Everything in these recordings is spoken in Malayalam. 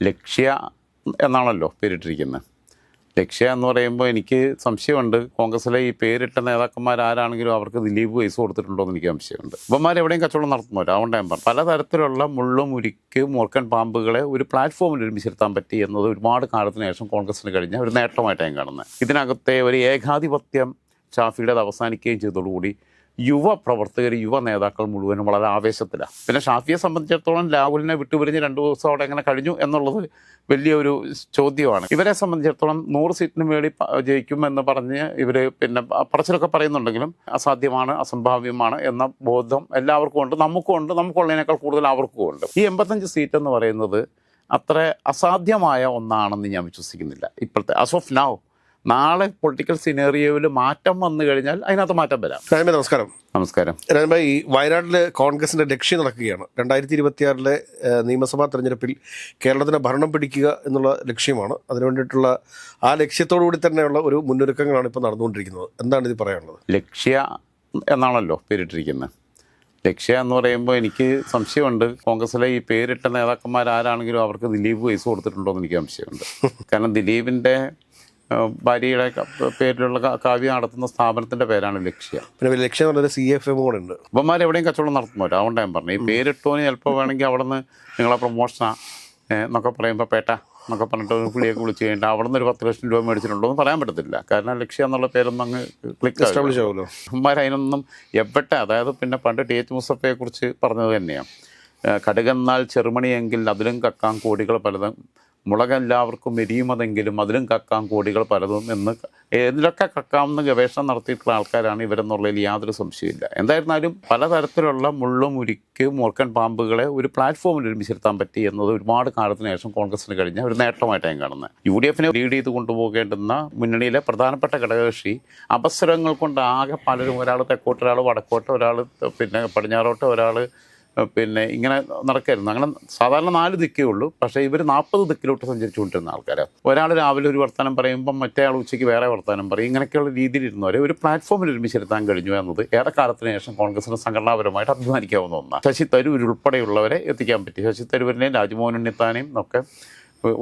ലക്ഷ്യ എന്നാണല്ലോ പേരിട്ടിരിക്കുന്നത് ലക്ഷ്യ എന്ന് പറയുമ്പോൾ എനിക്ക് സംശയമുണ്ട്. കോൺഗ്രസ്സിലെ ഈ പേരിട്ട നേതാക്കന്മാർ ആരാണെങ്കിലും അവർക്ക് ദിലീപ് പൈസ കൊടുത്തിട്ടുണ്ടോ എന്ന് എനിക്ക് സംശയമുണ്ട്. ഇവന്മാർ എവിടെയും കച്ചവടം നടത്തുന്നവർ അതുകൊണ്ട് ഞാൻ പറഞ്ഞു. പലതരത്തിലുള്ള മുള്ളും ഉരുക്ക് മൂർക്കൻ പാമ്പുകളെ ഒരു പ്ലാറ്റ്ഫോമിൽ ഒരുമിച്ചിരുത്താൻ പറ്റി എന്നത് ഒരുപാട് കാലത്തിന് ശേഷം കോൺഗ്രസ്സിന് കഴിഞ്ഞ ഒരു നേട്ടമായിട്ടാണ് ഞാൻ കാണുന്നത് ഇതിനകത്തെ ഒരു ഏകാധിപത്യം ഷാഫിയുടെ അവസാനിക്കുകയും ചെയ്തതോടുകൂടി യുവ പ്രവർത്തകർ യുവ നേതാക്കൾ മുഴുവനും വളരെ ആവേശത്തിലാണ് പിന്നെ ഷാഫിയെ സംബന്ധിച്ചിടത്തോളം രാഹുലിനെ വിട്ടുപിരിഞ്ഞ് രണ്ട് ദിവസം അവിടെ എങ്ങനെ കഴിഞ്ഞു എന്നുള്ളത് വലിയൊരു ചോദ്യമാണ്. ഇവരെ സംബന്ധിച്ചിടത്തോളം നൂറ് സീറ്റിന് വേണ്ടി ജയിക്കുമെന്ന് പറഞ്ഞ് ഇവർ പിന്നെ പറച്ചിലൊക്കെ പറയുന്നുണ്ടെങ്കിലും അസാധ്യമാണ് അസംഭാവ്യമാണ് എന്ന ബോധം എല്ലാവർക്കും ഉണ്ട്. നമുക്കും ഉണ്ട് നമുക്കുള്ളതിനേക്കാൾ കൂടുതൽ അവർക്കും ഉണ്ട്. ഈ എൺപത്തഞ്ച് സീറ്റ് എന്ന് പറയുന്നത് അത്ര അസാധ്യമായ ഒന്നാണെന്ന് ഞാൻ വിശ്വസിക്കുന്നില്ല. ഇപ്പോഴത്തെ ആസ് ഓഫ് നൗ നാളെ പൊളിറ്റിക്കൽ സിനേറിയോയിൽ മാറ്റം വന്നു കഴിഞ്ഞാൽ അതിനകത്ത് മാറ്റം വരാം. രാജമ്പ നമസ്കാരം. നമസ്കാരം. രാജമ്പ ഈ വയനാട്ടിൽ കോൺഗ്രസിന്റെ ലക്ഷ്യം നടക്കുകയാണ്. രണ്ടായിരത്തി ഇരുപത്തിയാറിലെ നിയമസഭാ തെരഞ്ഞെടുപ്പിൽ കേരളത്തിന് ഭരണം പിടിക്കുക എന്നുള്ള ലക്ഷ്യമാണ്. അതിനുവേണ്ടിയിട്ടുള്ള ആ ലക്ഷ്യത്തോടു കൂടി തന്നെയുള്ള ഒരു മുന്നൊരുക്കങ്ങളാണ് ഇപ്പോൾ നടന്നുകൊണ്ടിരിക്കുന്നത്. എന്താണ് ഇത് പറയാനുള്ളത്? ലക്ഷ്യ എന്നാണല്ലോ പേരിട്ടിരിക്കുന്നത്. ലക്ഷ്യ എന്ന് പറയുമ്പോൾ എനിക്ക് സംശയമുണ്ട്. കോൺഗ്രസിലെ ഈ പേരിട്ട നേതാക്കന്മാരാരാണെങ്കിലും അവർക്ക് ദിലീപ് പൈസ കൊടുത്തിട്ടുണ്ടോ എന്ന് എനിക്ക് സംശയമുണ്ട്. കാരണം ദിലീപിന്റെ ഭാര്യയുടെ പേരിലുള്ള കാവ്യം നടത്തുന്ന സ്ഥാപനത്തിന്റെ പേരാണ് ലക്ഷ്യ. പിന്നെ ലക്ഷ്യ എന്ന് സി എഫ് എം കൂടെ ഉണ്ട്. ഇവന്മാർ എവിടെയും കച്ചവടം നടത്തുന്നവർ അതുകൊണ്ട് ഞാൻ പറഞ്ഞു. ഈ പേരിട്ടോന് ചിലപ്പോൾ വേണമെങ്കിൽ അവിടെ നിന്ന് നിങ്ങളെ പ്രൊമോഷനാ എന്നൊക്കെ പറയുമ്പോൾ പേട്ട എന്നൊക്കെ പറഞ്ഞിട്ട് ഒരു പുള്ളിയൊക്കെ വിളിച്ച് കഴിഞ്ഞിട്ട് അവിടെ നിന്ന് ഒരു പത്ത് ലക്ഷം രൂപ മേടിച്ചിട്ടുണ്ടോ എന്ന് പറയാൻ പറ്റത്തില്ല. കാരണം ലക്ഷ്യ എന്നുള്ള പേരൊന്നും അങ്ങ് ക്ലിക്ക് എസ്റ്റാബ്ലിഷ് ആവുമല്ലോ. അമ്മമാർ അതിനൊന്നും എവിടെ അതായത് പിന്നെ പണ്ട് ടി എച്ച് മുസഫയെ കുറിച്ച് പറഞ്ഞത് തന്നെയാണ് കടുകെന്നാൽ ചെറുമണിയെങ്കിൽ അതിലും കക്കാൻ കോടികൾ പലതും മുളകെല്ലാവർക്കും എരിയുമതെങ്കിലും അതിലും കക്കാം കോടികൾ പലതും എന്ന് ഏതിലൊക്കെ കക്കാമെന്ന് ഗവേഷണം നടത്തിയിട്ടുള്ള ആൾക്കാരാണ് ഇവരെന്നുള്ളതിൽ യാതൊരു സംശയമില്ല എന്തായിരുന്നാലും പലതരത്തിലുള്ള മുള്ളും ഉരുക്ക് മൂർക്കൻ പാമ്പുകളെ ഒരു പ്ലാറ്റ്ഫോമിൽ ഒരുമിച്ചിരുത്താൻ പറ്റി എന്നത് ഒരുപാട് കാലത്തിന് ശേഷം കോൺഗ്രസിന് കഴിഞ്ഞ ഒരു നേട്ടമായിട്ട് ഞാൻ കാണുന്നത്. യു ഡി എഫിനെ ലീഡ് ചെയ്ത് കൊണ്ടുപോകേണ്ടുന്ന മുന്നണിയിലെ പ്രധാനപ്പെട്ട ഘടകകക്ഷി അവസരങ്ങൾ കൊണ്ട് ആകെ പലരും ഒരാൾ തെക്കോട്ട് ഒരാൾ വടക്കോട്ട് ഒരാൾ പിന്നെ പടിഞ്ഞാറോട്ട് ഒരാൾ പിന്നെ ഇങ്ങനെ നടക്കായിരുന്നു. അങ്ങനെ സാധാരണ നാല് ദിക്കേ ഉള്ളൂ. പക്ഷേ ഇവർ നാൽപ്പത് ദിക്കിലോട്ട് സഞ്ചരിച്ചുകൊണ്ടിരുന്ന ആൾക്കാരാണ് ഒരാൾ രാവിലെ ഒരു വർത്തമാനം പറയുമ്പം മറ്റേ ആൾ ഉച്ചയ്ക്ക് വേറെ വർത്തമാനം പറയും. ഇങ്ങനെയൊക്കെയുള്ള രീതിയിലിരുന്നവരെ ഒരു പ്ലാറ്റ്ഫോമിൽ ഒരുമിച്ചിരുത്താൻ കഴിഞ്ഞു എന്നത് ഏറെ കാലത്തിന് ശേഷം കോൺഗ്രസിന് സംഘടനാപരമായിട്ട് അഭിമാനിക്കാവുന്ന ഒന്നാണ് ശശി തരൂർ ഉൾപ്പെടെയുള്ളവരെ എത്തിക്കാൻ പറ്റി. ശശി തരൂരിനെയും രാജ്മോഹൻ ഉണ്ണിത്താനെയും ഒക്കെ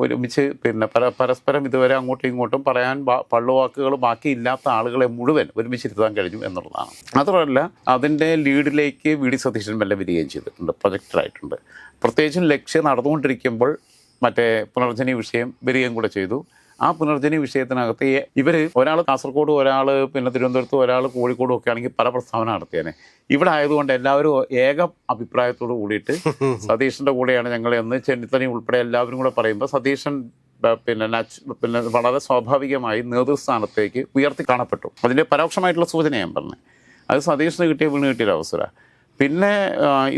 ഒരുമിച്ച് പിന്നെ പര പരസ്പരം ഇതുവരെ അങ്ങോട്ടും ഇങ്ങോട്ടും പറയാൻ പള്ളുവാക്കുകൾ ബാക്കിയില്ലാത്ത ആളുകളെ മുഴുവൻ ഒരുമിച്ചിരുത്താൻ കഴിഞ്ഞു എന്നുള്ളതാണ്. മാത്രമല്ല അതിന്റെ ലീഡിലേക്ക് വി ഡി സതീശൻ മെല്ലെ വരികയും ചെയ്തിട്ടുണ്ട് പ്രൊജക്ടറായിട്ടുണ്ട് പ്രത്യേകിച്ചും ലക്ഷ്യം നടന്നുകൊണ്ടിരിക്കുമ്പോൾ മറ്റേ പുനർജനി വിഷയം വരികയും കൂടെ ചെയ്തു. ആ പുനർജനി വിഷയത്തിനകത്ത് ഇവർ ഒരാൾ കാസർഗോഡ് ഒരാൾ പിന്നെ തിരുവനന്തപുരത്ത് ഒരാൾ കോഴിക്കോടും ഒക്കെ ആണെങ്കിൽ പല പ്രസ്താവന നടത്തിയേനെ. ഇവിടെ ആയതുകൊണ്ട് എല്ലാവരും ഏക അഭിപ്രായത്തോട് കൂടിയിട്ട് സതീഷിന്റെ കൂടെയാണ് ഞങ്ങൾ എന്ന് ചെന്നിത്തലയും ഉൾപ്പെടെ എല്ലാവരും കൂടെ പറയുമ്പോൾ സതീശൻ പിന്നെ പിന്നെ വളരെ സ്വാഭാവികമായി നേതൃസ്ഥാനത്തേക്ക് ഉയർത്തി കാണപ്പെട്ടു. അതിന്റെ പരോക്ഷമായിട്ടുള്ള സൂചന ഞാൻ പറഞ്ഞത് അത് സതീഷിന് കിട്ടിയ വീണ് കിട്ടിയൊരു അവസരമാണ് പിന്നെ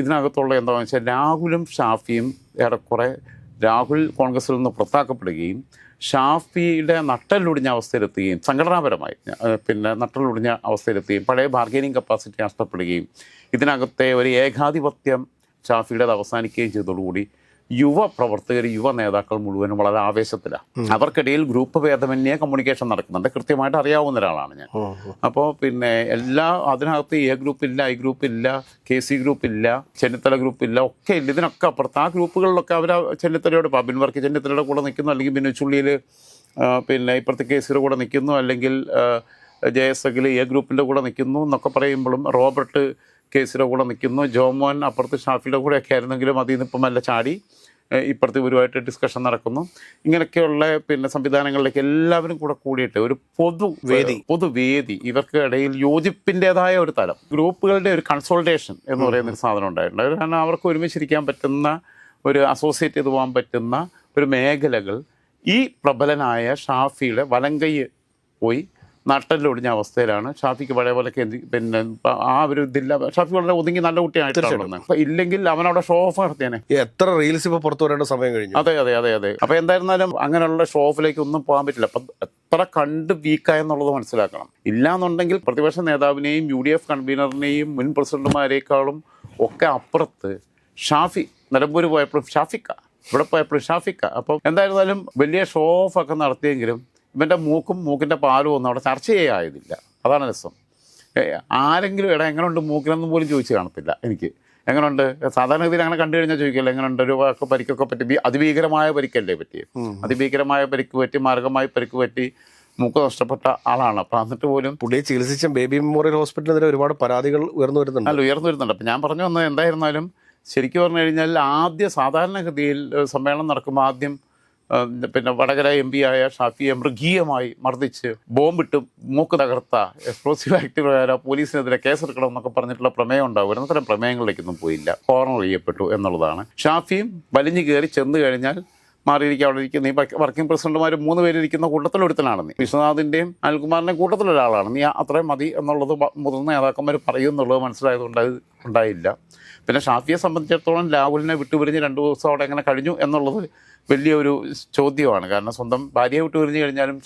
ഇതിനകത്തുള്ള എന്താണെന്ന് വെച്ചാൽ രാഹുലും ഷാഫിയും ഏറെക്കുറെ രാഹുൽ കോൺഗ്രസിൽ നിന്ന് പുറത്താക്കപ്പെടുകയും ഷാഫിയുടെ നട്ടലൊടിഞ്ഞ അവസ്ഥയിലെത്തുകയും സംഘടനാപരമായി പിന്നെ നട്ടലൊടിഞ്ഞ അവസ്ഥയിലെത്തുകയും പഴയ ബാർഗൈനിങ് കപ്പാസിറ്റി നഷ്ടപ്പെടുകയും ഇതിനകത്തെ ഒരു ഏകാധിപത്യം ഷാഫിയുടെ അവസാനിക്കുകയും ചെയ്തതോടുകൂടി യുവ പ്രവർത്തകർ യുവ നേതാക്കൾ മുഴുവനും വളരെ ആവേശത്തിലാണ് അവർക്കിടയിൽ ഗ്രൂപ്പ് ഭേദമന്യേ കമ്മ്യൂണിക്കേഷൻ നടക്കുന്നുണ്ട്. കൃത്യമായിട്ട് അറിയാവുന്ന ഒരാളാണ് ഞാൻ അപ്പോൾ പിന്നെ എല്ലാ അതിനകത്ത് എ ഗ്രൂപ്പ് ഇല്ല ഐ ഗ്രൂപ്പ് ഇല്ല കെ സി ഗ്രൂപ്പ് ഇല്ല ചെന്നിത്തല ഗ്രൂപ്പ് ഇല്ല ഒക്കെ ഇല്ല. ഇതിനൊക്കെ അപ്പുറത്ത് ആ ഗ്രൂപ്പുകളിലൊക്കെ അവർ ചെന്നിത്തലയോട് പബിൻ ബിൻ വർക്ക് ചെന്നിത്തലയുടെ കൂടെ നിൽക്കുന്നു. അല്ലെങ്കിൽ പിന്നെ ചുള്ളിയിൽ പിന്നെ ഇപ്പുറത്തെ കെ സിയുടെ കൂടെ നിൽക്കുന്നു. അല്ലെങ്കിൽ ജെ എസ് എഗിൽ എ ഗ്രൂപ്പിന്റെ കൂടെ നിൽക്കുന്നു എന്നൊക്കെ പറയുമ്പോഴും റോബർട്ട് കേസിയുടെ കൂടെ നിൽക്കുന്നു. ജോമോൻ അപ്പുറത്ത് ഷാഫിയുടെ ഒക്കെ ആയിരുന്നെങ്കിലും അതിൽ നിന്ന് ഇപ്പം നല്ല ചാടി ഇപ്പുറത്ത് ഇവരുമായിട്ട് ഡിസ്കഷൻ നടക്കുന്നു. ഇങ്ങനെയൊക്കെയുള്ള പിന്നെ സംവിധാനങ്ങളിലേക്ക് എല്ലാവരും കൂടെ കൂടിയിട്ട് ഒരു പൊതുവേദി പൊതുവേദി ഇവർക്ക് ഇടയിൽ യോജിപ്പിന്റെതായ ഒരു തലം ഗ്രൂപ്പുകളുടെ ഒരു കൺസോൾട്ടേഷൻ എന്ന് പറയുന്ന ഒരു സാധനം ഉണ്ടായിട്ടുണ്ട്. കാരണം അവർക്ക് ഒരുമിച്ചിരിക്കാൻ പറ്റുന്ന ഒരു അസോസിയേറ്റ് ചെയ്ത് പോകാൻ പറ്റുന്ന ഒരു മേഖലകൾ ഈ പ്രബലനായ ഷാഫിയുടെ വലങ്കൈ പോയി നട്ടലൊടിഞ്ഞ അവസ്ഥയിലാണ്. ഷാഫിക്ക് പഴയ പോലെ കേന്ദ്രീ പിന്നെ ആ ഒരു ഇതില്ല. ഷാഫി വളരെ ഒതുങ്ങി നല്ല കുട്ടിയായിട്ടാണ് അപ്പൊ ഇല്ലെങ്കിൽ അവൻ അവിടെ ഷോ ഓഫ് നടത്തിയാണ് എത്ര റീൽസ് ഇപ്പൊ പുറത്തു വരേണ്ട സമയം കഴിഞ്ഞു. അതെ അതെ അതെ അതെ. അപ്പൊ എന്തായിരുന്നാലും അങ്ങനെയുള്ള ഷോ ഓഫിലേക്ക് ഒന്നും പോകാൻ പറ്റില്ല. അപ്പൊ എത്ര കണ്ട് വീക്കായെന്നുള്ളത് മനസ്സിലാക്കണം. ഇല്ലാന്നുണ്ടെങ്കിൽ പ്രതിപക്ഷ നേതാവിനെയും യു ഡി എഫ് കൺവീനറിനെയും മുൻ പ്രസിഡന്റുമാരെക്കാളും ഒക്കെ അപ്പുറത്ത് ഷാഫി നിലമ്പൂർ പോയപ്പോഴും ഷാഫിക്ക. ഇവിടെ പോയപ്പോഴും ഷാഫിക്ക. അപ്പം എന്തായിരുന്നാലും വലിയ ഷോ ഓഫ് ഒക്കെ നടത്തിയെങ്കിലും ഇവന്റെ മൂക്കും മൂക്കിന്റെ പാലും ഒന്നും അവിടെ ചർച്ച ചെയ്യായതില്ല അതാണ് രസം. ആരെങ്കിലും എടാ എങ്ങനെയുണ്ട് മൂക്കിനൊന്നും പോലും ചോദിച്ചു കാണത്തില്ല എനിക്ക്. എങ്ങനെയുണ്ട് സാധാരണഗതിയിൽ അങ്ങനെ കണ്ടു കഴിഞ്ഞാൽ ചോദിക്കില്ല എങ്ങനെയുണ്ട് ഒരു വാക്ക് പരിക്കൊക്കെ പറ്റി അതിഭീകരമായ പരിക്കല്ലേ പറ്റി അതിഭീകരമായ പരിക്ക് പറ്റി മാർഗമായി പരിക്ക് പറ്റി മൂക്ക് നഷ്ടപ്പെട്ട ആളാണ്. അപ്പം എന്നിട്ട് പോലും പുള്ളിയെ ചികിത്സിച്ച ബേബി മെമ്മോറിയൽ ഹോസ്പിറ്റലിനെതിരെ ഒരുപാട് പരാതികൾ ഉയർന്നു വരുന്നുണ്ട്. അല്ല ഉയർന്നു വരുന്നുണ്ട് അപ്പം ഞാൻ പറഞ്ഞു വന്നത് എന്തായിരുന്നാലും ശരിക്കും പറഞ്ഞു കഴിഞ്ഞാൽ ആദ്യ സാധാരണഗതിയിൽ സമ്മേളനം നടക്കുമ്പോൾ ആദ്യം പിന്നെ വടകര എം പി ആയ ഷാഫിയെ മൃഗീയമായി മർദ്ദിച്ച് ബോംബിട്ട് മൂക്ക് തകർത്ത എക്സ്പ്ലോസീവ് ആക്ട് പ്രകാരം പോലീസിനെതിരെ കേസെടുക്കണം എന്നൊക്കെ പറഞ്ഞിട്ടുള്ള പ്രമേയം ഉണ്ടാവും. ഇത്തരം പ്രമേയങ്ങളിലേക്കൊന്നും പോയില്ല. കോർണർ ചെയ്യപ്പെട്ടു എന്നുള്ളതാണ്. ഷാഫിയും വലിഞ്ഞു കയറി ചെന്ന് കഴിഞ്ഞാൽ മാറിയിരിക്കുക അവിടെ ഇരിക്കുന്ന ഈ വർക്ക് വർക്കിംഗ് പ്രസിഡന്റുമാർ മൂന്ന് പേരിരിക്കുന്ന കൂട്ടത്തിലൊരുത്തനാണ് നീ. വിശ്വനാഥിന്റെയും അനിൽകുമാറിന്റെയും കൂട്ടത്തിലൊരാളാണ്. നീ അത്രയും മതി എന്നുള്ളത് മുതിർന്ന നേതാക്കന്മാർ പറയും എന്നുള്ളത് മനസ്സിലായതുകൊണ്ട് ഉണ്ടായില്ല. പിന്നെ ഷാഫിയെ സംബന്ധിച്ചിടത്തോളം രാഹുലിനെ വിട്ടുപിരിഞ്ഞ് രണ്ട് ദിവസം അവിടെ എങ്ങനെ കഴിഞ്ഞു എന്നുള്ളത് വലിയൊരു ചോദ്യമാണ്. കാരണം സ്വന്തം ഭാര്യയെ വിട്ടുപിരിഞ്ഞ് കഴിഞ്ഞാലും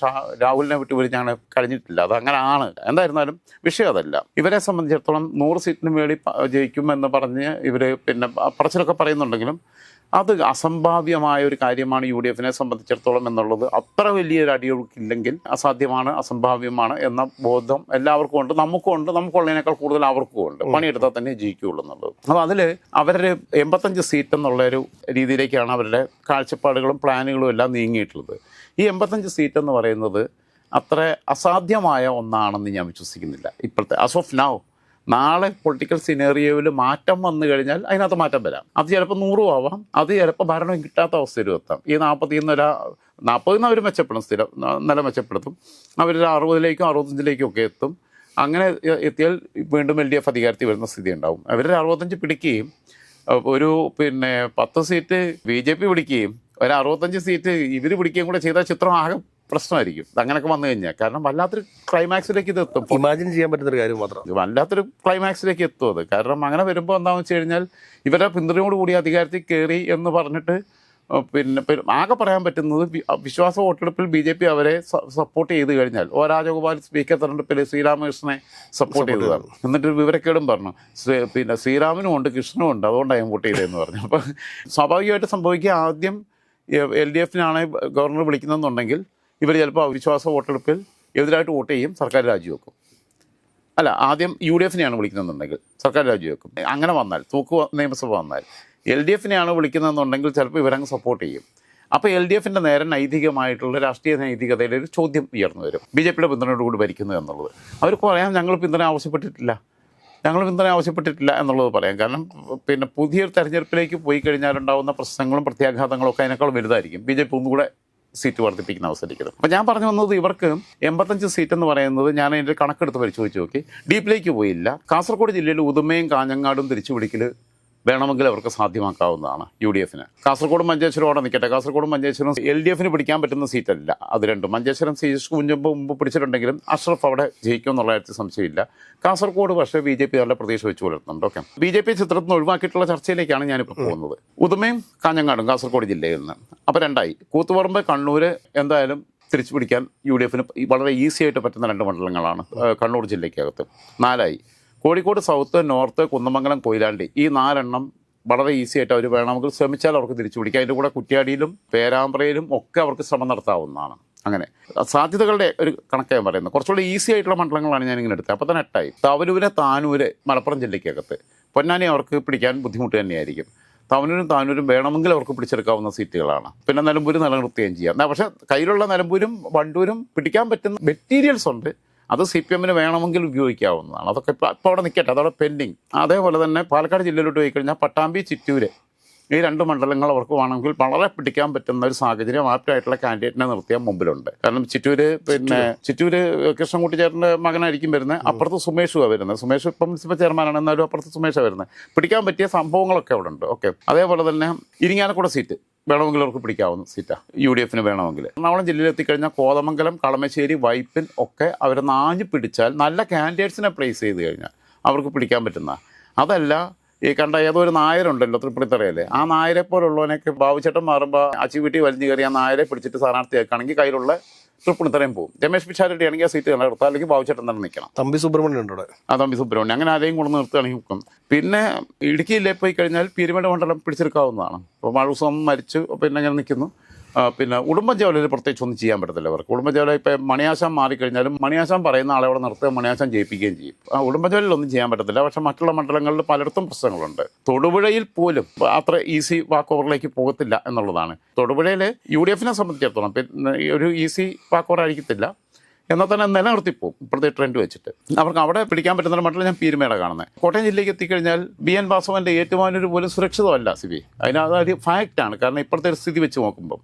രാഹുലിനെ വിട്ടുപിരിഞ്ഞാണ് കഴിഞ്ഞിട്ടില്ല. അത് അങ്ങനെ ആണ് എന്തായിരുന്നാലും വിഷയം അതല്ല. ഇവരെ സംബന്ധിച്ചിടത്തോളം നൂറ് സീറ്റിന് വേണ്ടി ജയിക്കുമെന്ന് പറഞ്ഞ് ഇവർ പിന്നെ പറച്ചിലൊക്കെ പറയുന്നുണ്ടെങ്കിലും അത് അസംഭാവ്യമായ ഒരു കാര്യമാണ് യു ഡി എഫിനെ സംബന്ധിച്ചിടത്തോളം എന്നുള്ളത്. അത്ര വലിയൊരു അടിയൊഴുക്കില്ലെങ്കിൽ അസാധ്യമാണ് അസംഭാവ്യമാണ് എന്ന ബോധം എല്ലാവർക്കും ഉണ്ട്. നമുക്കും ഉണ്ട്. നമുക്കുള്ളതിനേക്കാൾ കൂടുതൽ അവർക്കും ഉണ്ട്. പണിയെടുത്താൽ തന്നെ ജയിക്കുകയുള്ളൂ എന്നുള്ളത്. അപ്പോൾ അതിൽ അവരുടെ എൺപത്തഞ്ച് സീറ്റ് എന്നുള്ള ഒരു രീതിയിലേക്കാണ് അവരുടെ കാഴ്ചപ്പാടുകളും പ്ലാനുകളും എല്ലാം നീങ്ങിയിട്ടുള്ളത്. ഈ എൺപത്തഞ്ച് സീറ്റ് എന്ന് പറയുന്നത് അത്ര അസാധ്യമായ ഒന്നാണെന്ന് ഞാൻ വിശ്വസിക്കുന്നില്ല. ഇപ്പോഴത്തെ ആസ് ഓഫ് നൗ നാളെ പൊളിറ്റിക്കൽ സിനേറിയോയിൽ മാറ്റം വന്നു കഴിഞ്ഞാൽ അതിനകത്ത് മാറ്റം വരാം. അത് ചിലപ്പോൾ നൂറും ആവാം. അത് ചിലപ്പോൾ ഭരണം കിട്ടാത്ത അവസ്ഥയിലും എത്താം. ഈ നാൽപ്പത്തി നില നാൽപ്പതിൽ നിന്ന് അവർ മെച്ചപ്പെടും സ്ഥിരം നില മെച്ചപ്പെടുത്തും. അവരൊരു അറുപതിലേക്കും അറുപത്തഞ്ചിലേക്കും ഒക്കെ എത്തും. അങ്ങനെ എത്തിയാൽ വീണ്ടും എൽ ഡി എഫ് അധികാരത്തിൽ വരുന്ന സ്ഥിതി ഉണ്ടാവും. അവർ അറുപത്തഞ്ച് പിടിക്കുകയും ഒരു പിന്നെ പത്ത് സീറ്റ് ബി ജെ പി പിടിക്കുകയും ഒരു അറുപത്തഞ്ച് സീറ്റ് ഇവർ പിടിക്കുകയും കൂടെ ചെയ്ത ചിത്രം ആകെ പ്രശ്നമായിരിക്കും. അങ്ങനെയൊക്കെ വന്നു കഴിഞ്ഞാൽ. കാരണം വല്ലാത്തൊരു ക്ലൈമാക്സിലേക്ക് ഇത് എത്തും. ഇമാജിൻ ചെയ്യാൻ പറ്റുന്ന ഒരു കാര്യം മാത്രം. വല്ലാത്തൊരു ക്ലൈമാക്സിലേക്ക് എത്തും അത്. കാരണം അങ്ങനെ വരുമ്പോൾ എന്താണെന്ന് വെച്ച് കഴിഞ്ഞാൽ ഇവരുടെ പിന്തുണയോട് കൂടി അധികാരത്തിൽ കയറി എന്ന് പറഞ്ഞിട്ട് പിന്നെ ആകെ പറയാൻ പറ്റുന്നത് വിശ്വാസ വോട്ടെടുപ്പിൽ ബി ജെ പി അവരെ സപ്പോർട്ട് ചെയ്ത് കഴിഞ്ഞാൽ ഓ രാജഗോപാൽ സ്പീക്കർ തെരഞ്ഞെടുപ്പിൽ ശ്രീരാമകൃഷ്ണനെ സപ്പോർട്ട് ചെയ്തതാണ്. എന്നിട്ട് വിവരക്കേടും പറഞ്ഞു. പിന്നെ ശ്രീരാമനും ഉണ്ട് കൃഷ്ണനും ഉണ്ട് അതുകൊണ്ടാണ് ഞാൻ വോട്ട് ചെയ്തതെന്ന് പറഞ്ഞു അപ്പം സ്വാഭാവികമായിട്ട് സംഭവിക്കുക ആദ്യം എൽ ഡി എഫിനാണ് ഗവർണർ വിളിക്കുന്നതെന്നുണ്ടെങ്കിൽ ഇവർ ചിലപ്പോൾ അവിശ്വാസ വോട്ടെടുപ്പിൽ എതിരായിട്ട് വോട്ട് ചെയ്യും സർക്കാർ രാജിവെക്കും. അല്ല ആദ്യം യു ഡി എഫിനെയാണ് വിളിക്കുന്നതെന്നുണ്ടെങ്കിൽ സർക്കാർ രാജിവെക്കും. അങ്ങനെ വന്നാൽ തൂക്ക് നിയമസഭ വന്നാൽ എൽ ഡി എഫിനെയാണ് വിളിക്കുന്നതെന്നുണ്ടെങ്കിൽ ചിലപ്പോൾ ഇവരങ്ങ് സപ്പോർട്ട് ചെയ്യും. അപ്പോൾ എൽ ഡി എഫിന്റെ നേരെ നൈതികമായിട്ടുള്ള രാഷ്ട്രീയ നൈതികതയുടെ ഒരു ചോദ്യം ഉയർന്നു വരും. ബി ജെ പിയുടെ പിന്തുണയോടുകൂടി ഭരിക്കുന്നു എന്നുള്ളത്. അവർ പറയാം ഞങ്ങൾ പിന്തുണ ആവശ്യപ്പെട്ടിട്ടില്ല. ഞങ്ങൾ പിന്തുണ ആവശ്യപ്പെട്ടിട്ടില്ല എന്നുള്ളത് പറയാം. കാരണം പിന്നെ പുതിയൊരു തെരഞ്ഞെടുപ്പിലേക്ക് പോയി കഴിഞ്ഞാലുണ്ടാകുന്ന പ്രശ്നങ്ങളും പ്രത്യാഘാതങ്ങളും ഒക്കെ അതിനേക്കാൾ വലുതായിരിക്കും. ബി ജെ പി ഒന്നുകൂടെ സീറ്റ് വർദ്ധിപ്പിക്കുന്ന അവസരിക്കുന്നത്. അപ്പോൾ ഞാൻ പറഞ്ഞു വന്നത് ഇവർക്ക് എൺപത്തഞ്ച് സീറ്റ് എന്ന് പറയുന്നത് ഞാൻ അതിന്റെ കണക്കെടുത്ത് പരിശോധിച്ച് നോക്കി. ഡീപ്പിലേക്ക് പോയില്ല. കാസർഗോഡ് ജില്ലയിൽ ഉദുമയും കാഞ്ഞങ്ങാടും തിരിച്ചു പിടിക്കൽ വേണമെങ്കിൽ അവർക്ക് സാധ്യമാക്കാവുന്നതാണ് യു ഡി എഫിന് കാസർഗോഡ് മഞ്ചേശ്വരം അവിടെ നിൽക്കട്ടെ. കാസർഗോഡ് മഞ്ചേശ്വരം എൽ ഡി എഫിന് പിടിക്കാൻ പറ്റുന്ന സീറ്റല്ല. അത് രണ്ടും. മഞ്ചേശ്വരം സി എസ് കുഞ്ഞുമ്പ് മുമ്പ് പിടിച്ചിട്ടുണ്ടെങ്കിലും അഷ്റഫ് അവിടെ ജയിക്കും എന്നുള്ള കാര്യത്തിൽ സംശയമില്ല. കാസർഗോഡ് പക്ഷേ ബി ജെ പി നല്ല പ്രതീക്ഷ വെച്ച് പുലർത്തുന്നുണ്ട്. ഓക്കെ. ബി ജെ പി ചിത്രത്തിൽ നിന്ന് ഒഴിവാക്കിയിട്ടുള്ള ചർച്ചയിലേക്കാണ് ഞാനിപ്പോൾ പോകുന്നത്. ഉദുമയും കാഞ്ഞങ്ങാടും കാസർഗോഡ് ജില്ലയിൽ നിന്ന്. അപ്പോൾ രണ്ടായി. കൂത്തുപറമ്പ് കണ്ണൂർ എന്തായാലും തിരിച്ചു പിടിക്കാൻ യു ഡി എഫിന് വളരെ ഈസി ആയിട്ട് പറ്റുന്ന രണ്ട് മണ്ഡലങ്ങളാണ് കണ്ണൂർ ജില്ലയ്ക്കകത്ത്. നാലായി. കോഴിക്കോട് സൗത്ത് നോർത്ത് കുന്നമംഗലം കൊയിലാണ്ടി ഈ നാലെണ്ണം വളരെ ഈസി ആയിട്ട് അവർ വേണമെങ്കിൽ ശ്രമിച്ചാൽ അവർക്ക് തിരിച്ചു പിടിക്കാം. അതിന്റെ കൂടെ കുറ്റ്യാടിയിലും പേരാമ്പ്രയിലും ഒക്കെ അവർക്ക് ശ്രമം നടത്താവുന്നതാണ്. അങ്ങനെ. സാധ്യതകളുടെ ഒരു കണക്ക് ഞാൻ പറയുന്നത് കുറച്ചുകൂടി ഈസി ആയിട്ടുള്ള മണ്ഡലങ്ങളാണ് ഞാൻ ഇങ്ങനെ എടുത്തത്. അപ്പോൾ തന്നെ എട്ടായി. തവനൂര് താനൂര് മലപ്പുറം ജില്ലയ്ക്കകത്ത്. പൊന്നാനി അവർക്ക് പിടിക്കാൻ ബുദ്ധിമുട്ട് തന്നെയായിരിക്കും. തവനൂരും താനൂരും വേണമെങ്കിൽ അവർക്ക് പിടിച്ചെടുക്കാവുന്ന സീറ്റുകളാണ്. പിന്നെ നിലമ്പൂരും നിലനിർത്തുകയും ചെയ്യാം. പക്ഷേ കയ്യിലുള്ള നിലമ്പൂരും വണ്ടൂരും പിടിക്കാൻ പറ്റുന്ന മെറ്റീരിയൽസ് ഉണ്ട്. അത് സി പി എമ്മിന് വേണമെങ്കിൽ ഉപയോഗിക്കാവുന്നതാണ്. അതൊക്കെ ഇപ്പോൾ ഇപ്പോൾ അവിടെ നിൽക്കട്ടെ അതവിടെ പെൻഡിങ് അതേപോലെ തന്നെ പാലക്കാട് ജില്ലയിലോട്ട് പോയി കഴിഞ്ഞാൽ പട്ടാമ്പി ചിറ്റൂര് ഈ രണ്ട് മണ്ഡലങ്ങൾ അവർക്ക് വേണമെങ്കിൽ വളരെ പിടിക്കാൻ പറ്റുന്ന ഒരു സാഹചര്യം ആപ്റ്റായിട്ടുള്ള കാൻഡിഡേറ്റിനെ നിർത്തിയാൽ മുമ്പിലുണ്ട്. കാരണം ചിറ്റൂര് പിന്നെ ചിറ്റൂര്. കൃഷ്ണൻകുട്ടി ചേട്ടന്റെ മകനായിരിക്കും വരുന്നത്. അപ്പുറത്ത് സുമേഷുമാണ് വരുന്നത്. സുമേഷ് ഇപ്പം മുനിസിപ്പൽ ചെയർമാനാണ് എന്നാലും അപ്പുറത്ത് സുമേഷാണ് വരുന്നത്. പിടിക്കാൻ പറ്റിയ സംഭവങ്ങളൊക്കെ അവിടെ ഉണ്ട്. ഓക്കെ. അതേപോലെ തന്നെ ഇരിങ്ങാലക്കുട സീറ്റ്. വേണമെങ്കിൽ അവർക്ക് പിടിക്കാവുന്ന സീറ്റാണ് യു ഡി എഫിന് വേണമെങ്കിൽ. എറണാകുളം ജില്ലയിൽ എത്തിക്കഴിഞ്ഞാൽ കോതമംഗലം കളമശ്ശേരി വൈപ്പിൻ ഒക്കെ അവർ നാഞ്ഞു പിടിച്ചാൽ നല്ല കാൻഡിഡേറ്റ്സിനെ പ്ലേസ് ചെയ്ത് കഴിഞ്ഞാൽ അവർക്ക് പിടിക്കാൻ പറ്റുന്ന. അതല്ല ഈ കണ്ട ഏതോ ഒരു നായരുണ്ടല്ലോ തൃപ്പണിത്തറയിലെ. ആ നായരെ പോലുള്ളവനൊക്കെ ബാബുചേട്ടൻ മാറുമ്പോൾ അച്ചി വീട്ടിൽ വലിഞ്ഞു കയറി ആ നായരെ പിടിച്ചിട്ട് സ്ഥാനാർത്ഥിയാക്കുകയാണെങ്കിൽ കയ്യിലുള്ള തൃപ്പണിത്തറയും പോകും രമേശ് പിഷാരടി ആണെങ്കിൽ ആ സീറ്റ് നിലനിർത്താം അല്ലെങ്കിൽ ബാബുചേട്ടൻ തന്നെ നിൽക്കണം. തമ്പി സുബ്രഹ്മണ്യം ഉണ്ട് ആ തമ്പി സുബ്രഹ്മണ്യം അങ്ങനെ ആരെയും കൊണ്ട് നിർത്തുകയാണെങ്കിൽ നിൽക്കും. പിന്നെ ഇടുക്കിയിലേ പോയി കഴിഞ്ഞാൽ പീരുമേട് മണ്ഡലം പിടിച്ചെടുക്കാവുന്നതാണ്. അപ്പോൾ മഴ ദിവസം മരിച്ചു പിന്നെ അങ്ങനെ നിൽക്കുന്നു. പിന്നെ ഉടുമ്പൻചോലയിൽ പ്രത്യേകിച്ച് ഒന്നും ചെയ്യാൻ പറ്റത്തില്ല അവർക്ക്. ഉടുമ്പൻചോല ഇപ്പം മണിയാശാൻ മാറിക്കഴിഞ്ഞാലും മണിയാശാൻ പറയുന്ന ആളെ അവിടെ നിർത്തുക മണിയാശാൻ ജയിപ്പിക്കുകയും ചെയ്യും. ആ ഉടുമ്പൻചോലയിൽ ഒന്നും ചെയ്യാൻ പറ്റത്തില്ല. പക്ഷേ മറ്റുള്ള മണ്ഡലങ്ങളിൽ പലയിടത്തും പ്രശ്നങ്ങളുണ്ട്. തൊടുപുഴയിൽ പോലും അത്ര ഈസി വാക്ക് ഓവറിലേക്ക് പോകത്തില്ല എന്നുള്ളതാണ്. തൊടുപുഴയിൽ യു ഡി എഫിനെ സംബന്ധിച്ചിടത്തോളം ഒരു ഈസി വാക്ക് ആയിരിക്കത്തില്ല. എന്നാൽ തന്നെ നിലനിർത്തിപ്പോവും ഇപ്പോഴത്തെ ട്രെൻഡ് വെച്ചിട്ട്. അവർക്ക് അവിടെ പിടിക്കാൻ പറ്റുന്ന മട്ടിൽ ഞാൻ പീരുമേട കാണുന്നത് കോട്ടയം ജില്ലയ്ക്ക് എത്തിക്കഴിഞ്ഞാൽ ബി എൻ വാസവന്റെ ഏറ്റുമാനൂർ പോലും സുരക്ഷിതമല്ല സി ബി അതിനകത്ത് ഫാക്റ്റാണ് കാരണം ഇപ്പോഴത്തെ ഒരു സ്ഥിതി വെച്ച് നോക്കുമ്പം.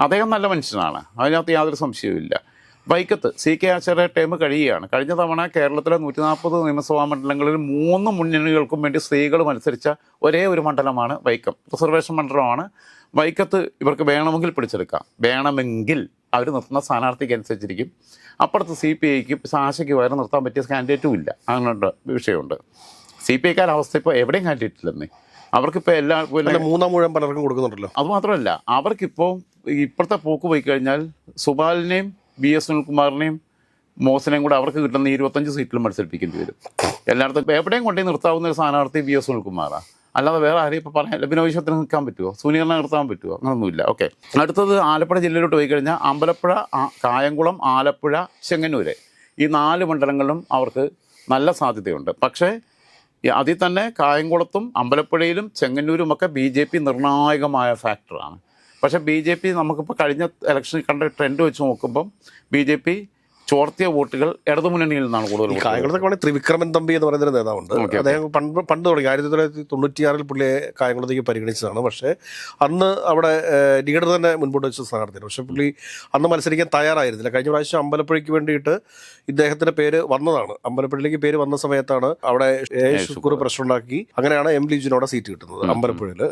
അദ്ദേഹം നല്ല മനുഷ്യനാണ്. അതിനകത്ത് യാതൊരു സംശയവുമില്ല വൈക്കത്ത് സി കെ ആചാര്യ ടൈം കഴിയുകയാണ്. കഴിഞ്ഞ തവണ കേരളത്തിലെ നൂറ്റി നാൽപ്പത് നിയമസഭാ മണ്ഡലങ്ങളിൽ മൂന്ന് മുന്നണികൾക്കും വേണ്ടി സ്ത്രീകൾ മത്സരിച്ച ഒരേ ഒരു മണ്ഡലമാണ് വൈക്കം. റിസർവേഷൻ മണ്ഡലമാണ്. വൈക്കത്ത് ഇവർക്ക് വേണമെങ്കിൽ പിടിച്ചെടുക്കാം. വേണമെങ്കിൽ അവർ നിർത്തുന്ന സ്ഥാനാർത്ഥിക്ക് അനുസരിച്ചിരിക്കും അപ്പുറത്ത് സി പി ഐക്ക് ആശയ്ക്ക് വേറെ നിർത്താൻ പറ്റിയ കാൻഡിഡേറ്റും ഇല്ല. അങ്ങനെയുള്ള വിഷയമുണ്ട്. സി പി ഐക്കാരുടെ അവസ്ഥ ഇപ്പോൾ എവിടെയും കാൻഡിഡേറ്റ് ഇല്ലെന്നേ അവർക്കിപ്പോൾ എല്ലാ മൂന്നാം മുഴുവൻ പലർക്കും കൊടുക്കുന്നുണ്ടല്ലോ. അതുമാത്രമല്ല അവർക്കിപ്പോൾ ഇപ്പോഴത്തെ പോക്ക് പോയി കഴിഞ്ഞാൽ സുബാലിനെയും ബി എസ് സുനിൽകുമാറിനെയും മോസിനെയും കൂടെ അവർക്ക് കിട്ടുന്ന ഇരുപത്തഞ്ച് സീറ്റിലും മത്സരിപ്പിക്കേണ്ടി വരും. എല്ലായിടത്തും ഇപ്പോൾ എവിടെയും കൊണ്ടുപോയി നിർത്താവുന്ന ഒരു സ്ഥാനാർത്ഥി ബി എസ് സുനിൽകുമാറാണ് അല്ലാതെ വേറെ ആരെയും ഇപ്പോൾ പറയാൻ ബിനോവിശ്വത്തിന് നിൽക്കാൻ പറ്റുമോ സൂര്യകരണം നിർത്താൻ പറ്റുമോ അങ്ങനൊന്നുമില്ല. ഓക്കെ അടുത്തത് ആലപ്പുഴ ജില്ലയിലോട്ട് പോയി കഴിഞ്ഞാൽ അമ്പലപ്പുഴ കായംകുളം ആലപ്പുഴ ചെങ്ങന്നൂര്. ഈ നാല് മണ്ഡലങ്ങളിലും അവർക്ക് നല്ല സാധ്യതയുണ്ട്. പക്ഷേ അതിൽ തന്നെ കായംകുളത്തും അമ്പലപ്പുഴയിലും ചെങ്ങന്നൂരും ഒക്കെ ബി ജെ പി നിർണായകമായ ഫാക്ടറാണ് പക്ഷേ ബി ജെ പി നമുക്കിപ്പോൾ കഴിഞ്ഞ ഇലക്ഷനിൽ കണ്ട ട്രെൻഡ് വെച്ച് നോക്കുമ്പം ബി ജെ പി ചോർത്തിയ വോട്ടുകൾ ഇടതുമുന്നണിയിൽ നിന്നാണ് കൂടുതൽ. കായംകുളത്തൊക്കെ വേണമെങ്കിൽ ത്രിവിക്രമൻ തമ്പി എന്ന് പറയുന്ന ഒരു നേതാവുണ്ട്. അദ്ദേഹം പണ്ട് പണ്ട് തുടങ്ങി. ആയിരത്തി തൊള്ളായിരത്തി തൊണ്ണൂറ്റിയാറിൽ പുള്ളിയെ കായംകുളത്തേക്ക് പരിഗണിച്ചതാണ്. പക്ഷേ അന്ന് അവിടെ ലീഡർ തന്നെ മുൻപോട്ട് വെച്ച സ്ഥാനാർത്ഥിയാണ്. പക്ഷേ പുള്ളി അന്ന് മത്സരിക്കാൻ തയ്യാറായിരുന്നില്ല. കഴിഞ്ഞ പ്രാവശ്യം അമ്പലപ്പുഴയ്ക്ക് വേണ്ടിയിട്ട് ഇദ്ദേഹത്തിന്റെ പേര് വന്നതാണ്. അമ്പലപ്പുഴയിലേക്ക് പേര് വന്ന സമയത്താണ് അവിടെ ശുക്കൂർ പ്രശ്നമുണ്ടാക്കി. അങ്ങനെയാണ് എം. ലിജുവിനോട് സീറ്റ് കിട്ടുന്നത് അമ്പലപ്പുഴയിൽ.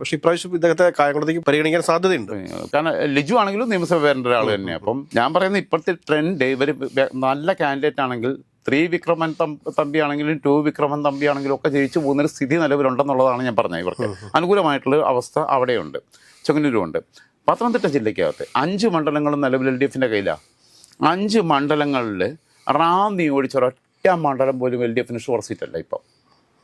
പക്ഷേ ഇപ്രാവശ്യം ഇദ്ദേഹത്തെ കായംകുളത്തേക്ക് പരിഗണിക്കാൻ സാധ്യതയുണ്ട്. കാരണം ലിജു ആണെങ്കിലും നിയമസഭ വേണ്ട ഒരാൾ തന്നെയാണ് അപ്പം ഞാൻ പറയുന്ന ഇപ്പോഴത്തെ ട്രെൻഡ് ഇവർ നല്ല കാൻഡിഡേറ്റ് ആണെങ്കിൽ ത്രീ വിക്രമൻ തമ്പിയാണെങ്കിലും ടു വിക്രമൻ തമ്പിയാണെങ്കിലും ഒക്കെ ജയിച്ചു പോകുന്നൊരു സ്ഥിതി നിലവിലുണ്ടെന്നുള്ളതാണ് ഞാൻ പറഞ്ഞത് ഇവർക്ക്. അനുകൂലമായിട്ടുള്ള അവസ്ഥ അവിടെയുണ്ട്. ചെങ്ങന്നൂരുമുണ്ട് പത്തനംതിട്ട ജില്ലയ്ക്കകത്ത് അഞ്ച് മണ്ഡലങ്ങളും നിലവിൽ എൽ ഡി എഫിന്റെ കയ്യിലാണ് അഞ്ച് മണ്ഡലങ്ങളിൽ റാന്നി ഓടിച്ചൊരൊറ്റ മണ്ഡലം പോലും എൽ ഡി എഫിന് ഷുവർ സീറ്റല്ല ഇപ്പം.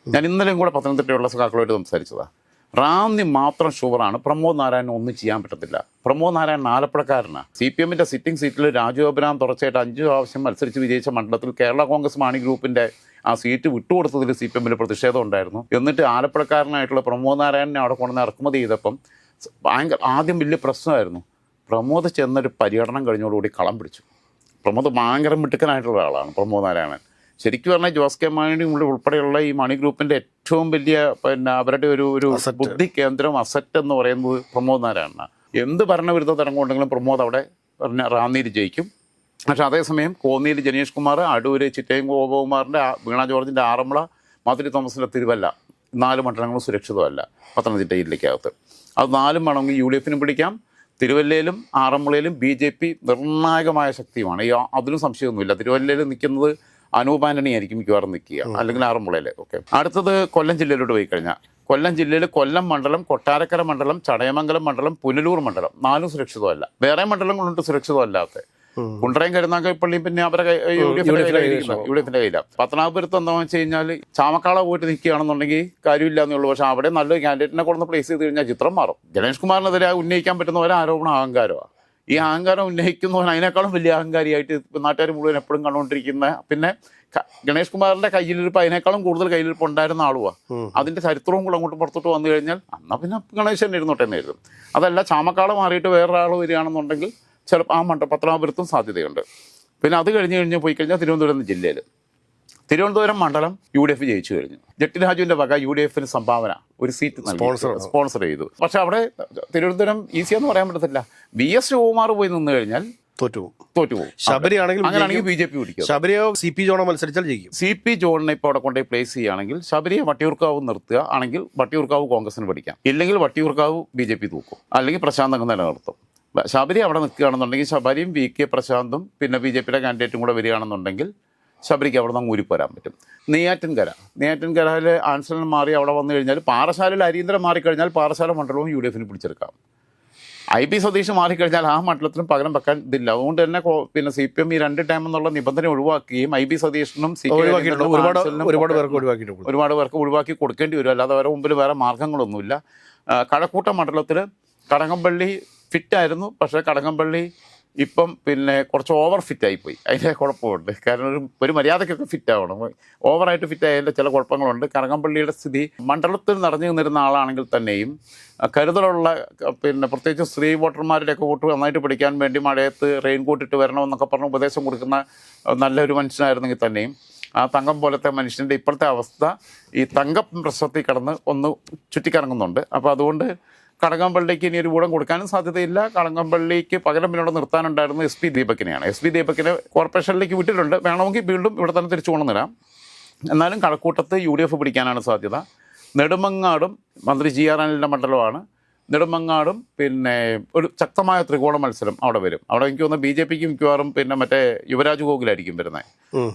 ഞാൻ ഇന്നലെയും കൂടെ പത്തനംതിട്ടയുള്ള സഖാക്കളുമായിട്ട് സംസാരിച്ചതാണ് റാന്നി മാത്രം ഷുവറാണ്. പ്രമോദ് നാരായണൻ ഒന്നും ചെയ്യാൻ പറ്റത്തില്ല. പ്രമോദ് നാരായണൻ ആലപ്പുഴക്കാരനാണ് സി പി എമ്മിന്റെ സിറ്റിംഗ് സീറ്റിൽ രാജു അബ്രഹാം തുടർച്ചയായിട്ട് അഞ്ച് പ്രാവശ്യം മത്സരിച്ച് വിജയിച്ച മണ്ഡലത്തിൽ കേരള കോൺഗ്രസ് മാണി ഗ്രൂപ്പിന്റെ ആ സീറ്റ് വിട്ടുകൊടുത്തതിൽ സി പി എമ്മിൽ പ്രതിഷേധം ഉണ്ടായിരുന്നു. എന്നിട്ട് ആലപ്പുഴക്കാരനായിട്ടുള്ള പ്രമോദ് നാരായണനെ അവിടെ കൊണ്ടുവന്ന് ഇറക്കുമതി ചെയ്തപ്പം ഭയങ്കര ആദ്യം വലിയ പ്രശ്നമായിരുന്നു. പ്രമോദ് ചെന്നൊരു പര്യടനം കഴിഞ്ഞോടുകൂടി കളം പിടിച്ചു. പ്രമോദ് ഭയങ്കര മിടുക്കനായിട്ടുള്ള ഒരാളാണ് പ്രമോദ് നാരായണൻ. ശരിക്കും പറഞ്ഞാൽ ജോസ് കെ മാണി ഉൾപ്പെടെയുള്ള ഈ മണി ഗ്രൂപ്പിന്റെ ഏറ്റവും വലിയ പിന്നെ അവരുടെ ഒരു ഒരു ബുദ്ധി കേന്ദ്രം അസറ്റ് എന്ന് പറയുന്നത് പ്രമോദ് നാരായണ എന്ത് ഭരണവിരുദ്ധ തരംഗമുണ്ടെങ്കിലും പ്രമോദ് അവിടെ പറഞ്ഞ റാന്നിയിൽ ജയിക്കും. പക്ഷെ അതേസമയം കോന്നിയിൽ ജനീഷ് കുമാർ അടൂര് ചിറ്റയം ഗോപകുമാറിന്റെ വീണ ജോർജിന്റെ ആറന്മുള മാധുരി തോമസിന്റെ തിരുവല്ല. നാല് മണ്ഡലങ്ങളും സുരക്ഷിതമല്ല പത്തനംതിട്ട ജില്ലയ്ക്കകത്ത് അത് നാലും വേണമെങ്കിൽ യു ഡി എഫിനും പിടിക്കാം. തിരുവല്ലയിലും ആറന്മുളയിലും ബി ജെ പി നിർണായകമായ ശക്തിയുമാണ്. ഈ അതിലും സംശയമൊന്നുമില്ല. തിരുവല്ലയിൽ നിൽക്കുന്നത് അനൂപ് ആന്റണി ആയിരിക്കും മിക്കവാറും നിൽക്കുക. അല്ലെങ്കിൽ ആറന്മുളയിൽ ഓക്കെ അടുത്തത് കൊല്ലം ജില്ലയിലോട്ട് പോയി കഴിഞ്ഞാൽ കൊല്ലം ജില്ലയിൽ കൊല്ലം മണ്ഡലം കൊട്ടാരക്കര മണ്ഡലം ചടയമംഗലം മണ്ഡലം പുനലൂർ മണ്ഡലം. നാലും സുരക്ഷിതമല്ല. വേറെ മണ്ഡലങ്ങളുണ്ട് സുരക്ഷിതമല്ലാത്ത. കുണ്ടറയും കരുനാഗപ്പള്ളിയും പിന്നെ അവരുടെ യു ഡി എഫിന്റെ കയ്യിലായിരിക്കണം. യു ഡി എഫിന്റെ കയ്യിലാണ് പത്തനാപുരത്ത് എന്താണെന്ന് വെച്ച് കഴിഞ്ഞാൽ ചാമക്കാള പോയിട്ട് നിൽക്കുകയാണെന്നുണ്ടെങ്കിൽ കാര്യമില്ല എന്നുള്ളൂ. പക്ഷെ അവിടെ നല്ലൊരു കാൻഡിഡേറ്റിനെ കൊണ്ടുവന്ന് പ്ലേസ് ചെയ്ത് കഴിഞ്ഞാൽ ചിത്രം മാറും. ഗണേഷ് കുമാറിനെതിരെ ഉന്നയിക്കാൻ പറ്റുന്ന ഒരു ആരോപണം അഹങ്കാരമാണ് ഈ അഹങ്കാരം ഉന്നയിക്കുന്നവൻ അതിനേക്കാളും വലിയ അഹങ്കാരിയായിട്ട് നാട്ടുകാർ മുഴുവൻ എപ്പോഴും കണ്ടുകൊണ്ടിരിക്കുന്ന പിന്നെ ഗണേഷ് കുമാറിന്റെ കയ്യിലിരിപ്പ് അതിനേക്കാളും കൂടുതൽ കയ്യിലിരിപ്പ് ഉണ്ടായിരുന്ന ആളുവാ. അതിന്റെ ചരിത്രവും കൂടെ അങ്ങോട്ട് പുറത്തോട്ട് വന്നു കഴിഞ്ഞാൽ അന്നാ പിന്നെ ഗണേശൻ ഇരുന്നോട്ടെ തന്നെ അതല്ല ചാമക്കാള മാറിയിട്ട് വേറൊരാൾ വരികയാണെന്നുണ്ടെങ്കിൽ ചിലപ്പോൾ ആ മണ്ഡ പത്തനാപുരത്തും സാധ്യതയുണ്ട്. പിന്നെ അത് കഴിഞ്ഞ് കഴിഞ്ഞ് പോയി കഴിഞ്ഞാൽ തിരുവനന്തപുരം ജില്ലയിൽ തിരുവനന്തപുരം മണ്ഡലം യു ഡി എഫ് ജയിച്ചു കഴിഞ്ഞു. ജട്ടി രാജുവിന്റെ വക യു ഡി എഫിന് സംഭാവന ഒരു സീറ്റ് സ്പോൺസർ സ്പോൺസർ ചെയ്തു. പക്ഷെ അവിടെ തിരുവനന്തപുരം ഈസിയെന്ന് പറയാൻ പറ്റത്തില്ല. വി എസ് ശിവകുമാർ പോയി നിന്ന് കഴിഞ്ഞാൽ തോറ്റു തോറ്റുപോകും. ശബരി ആണെങ്കിൽ അങ്ങനെയാണെങ്കിൽ ബി ജെ പി പിടിക്കും ശബരിയോ സി പി ജോണോ മത്സരിച്ചാൽ ജയിക്കും. സി പി ജോണിനെ ഇപ്പോൾ അവിടെ കൊണ്ടുപോയി പ്ലേസ് ചെയ്യുകയാണെങ്കിൽ ശബരിയെ വട്ടിയൂർക്കാവ് നിർത്തുക ആണെങ്കിൽ വട്ടിയൂർക്കാവ് കോൺഗ്രസിന് പഠിക്കാം. ഇല്ലെങ്കിൽ വട്ടിയൂർക്കാവ് ബി ജെ പി തൂക്കും. അല്ലെങ്കിൽ പ്രശാന്ത് അങ്ങ് നിലനിർത്തും. ശബരി അവിടെ നിൽക്കുകയാണെന്നുണ്ടെങ്കിൽ ശബരിയും വി കെ പ്രശാന്തും പിന്നെ ബി ജെ പിയുടെ കാൻഡിഡേറ്റും കൂടെ വരികയാണെന്നുണ്ടെങ്കിൽ ശബരിക്ക് അവിടെ നിന്ന് ഊരിപ്പോരാൻ പറ്റും. നെയ്യാറ്റിൻകര. നെയ്യാറ്റിൻകരയിൽ ആൻസലൻ മാറി അവിടെ വന്നു കഴിഞ്ഞാൽ പാറശാലയിൽ അരീന്ദ്രൻ മാറിക്കഴിഞ്ഞാൽ പാറശാല മണ്ഡലവും യു ഡി എഫിന് പിടിച്ചെടുക്കാം. ഐ പി സതീഷ് മാറിക്കഴിഞ്ഞാൽ ആ മണ്ഡലത്തിനും പകരം വെക്കാൻ ഇതില്ല. അതുകൊണ്ട് തന്നെ പിന്നെ സി പി എം ഈ രണ്ട് ടൈം എന്നുള്ള നിബന്ധന ഒഴിവാക്കുകയും ഐ പി സതീഷിനും സി ഒരുപാട് ഒരുപാട് പേർക്ക് ഒഴിവാക്കിയിട്ടുണ്ട്. ഒരുപാട് പേർക്ക് ഒഴിവാക്കി കൊടുക്കേണ്ടി വരും. അല്ലാതെ അവരുടെ മുമ്പിൽ വേറെ മാർഗങ്ങളൊന്നുമില്ല. കഴക്കൂട്ടം മണ്ഡലത്തിൽ കടകംപള്ളി ഫിറ്റായിരുന്നു പക്ഷേ കടകംപള്ളി ഇപ്പം പിന്നെ കുറച്ച് ഓവർ ഫിറ്റ് ആയിപ്പോയി. അതിന്റെ കുഴപ്പമുണ്ട്. കാരണം ഒരു ഒരു മര്യാദയ്ക്കൊക്കെ ഫിറ്റ് ആവണം. ഓവറായിട്ട് ഫിറ്റ് ആയതിന്റെ ചില കുഴപ്പങ്ങളുണ്ട്. കറങ്ങമ്പള്ളിയുടെ സ്ഥിതി മണ്ഡലത്തിൽ നിറഞ്ഞു നിന്നിരുന്ന ആളാണെങ്കിൽ തന്നെയും കരുതലുള്ള പിന്നെ പ്രത്യേകിച്ച് സ്ത്രീ വോട്ടർമാരുടെയൊക്കെ വോട്ട് നന്നായിട്ട് പിടിക്കാൻ വേണ്ടി മഴയത്ത് റെയിൻ കോട്ട് ഇട്ട് വരണമെന്നൊക്കെ പറഞ്ഞ് ഉപദേശം കൊടുക്കുന്ന നല്ലൊരു മനുഷ്യനായിരുന്നെങ്കിൽ തന്നെയും ആ തങ്കം പോലത്തെ മനുഷ്യന്റെ ഇപ്പോഴത്തെ അവസ്ഥ ഈ തങ്കം പ്രശ്നത്തിൽ കടന്ന് ഒന്ന് ചുറ്റിക്കറങ്ങുന്നുണ്ട്. അപ്പോൾ അതുകൊണ്ട് കടകംപള്ളിക്ക് ഇനി ഒരു കൂടം കൊടുക്കാനും സാധ്യതയില്ല. കടകംപള്ളിക്ക് പകരം പിന്നോട് നിർത്താനുണ്ടായിരുന്നത് എസ് പി ദീപക്കിനെയാണ് എസ് പി ദീപക്കിനെ കോർപ്പറേഷനിലേക്ക് വിട്ടിട്ടുണ്ട്. വേണമെങ്കിൽ വീണ്ടും ഇവിടെ തന്നെ തിരിച്ചു കൊണ്ടുവന്നിരാം എന്നാലും കഴക്കൂട്ടത്ത് യു ഡി എഫ് പിടിക്കാനാണ് സാധ്യത. നെടുമങ്ങാടും മന്ത്രി ജി ആർ അനിലിന്റെ മണ്ഡലമാണ് നെടുമങ്ങാടും പിന്നെ ഒരു ശക്തമായ ത്രികോണ മത്സരം അവിടെ വരും. അവിടെ എനിക്ക് തോന്നുന്നു ബി ജെ പിക്ക് മിക്കവാറും പിന്നെ മറ്റേ യുവരാജ് ഗോകുലായിരിക്കും വരുന്നത്.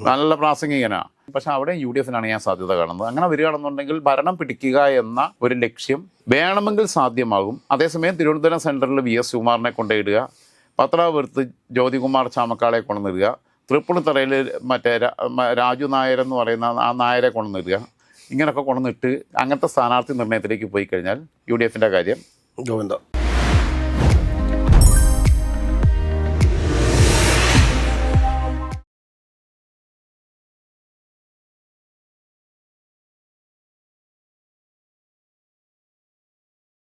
നല്ല പ്രാസംഗികനാണ് പക്ഷെ അവിടെ യു ഡി എഫിനാണ് ഞാൻ സാധ്യത കാണുന്നത്. അങ്ങനെ വരികയാണെന്നുണ്ടെങ്കിൽ ഭരണം പിടിക്കുക എന്ന ഒരു ലക്ഷ്യം വേണമെങ്കിൽ സാധ്യമാകും. അതേസമയം തിരുവനന്തപുരം സെന്ററിൽ വി എസ് സുകുമാറിനെ കൊണ്ടുപോയിടുക പത്രാപുരത്ത് ജ്യോതികുമാർ ചാമക്കാളെ കൊണ്ടുവന്നിടുക. തൃപ്പൂണിത്തറയിൽ മറ്റേ രാജു നായർ എന്ന് പറയുന്ന ആ നായരെ കൊണ്ടുവന്നിടുക. ഇങ്ങനെയൊക്കെ കൊണ്ടുവന്നിട്ട് അങ്ങനത്തെ സ്ഥാനാർത്ഥി നിർണയത്തിലേക്ക് പോയി കഴിഞ്ഞാൽ യു ഡി എഫിന്റെ കാര്യം ഗോവിന്ദ.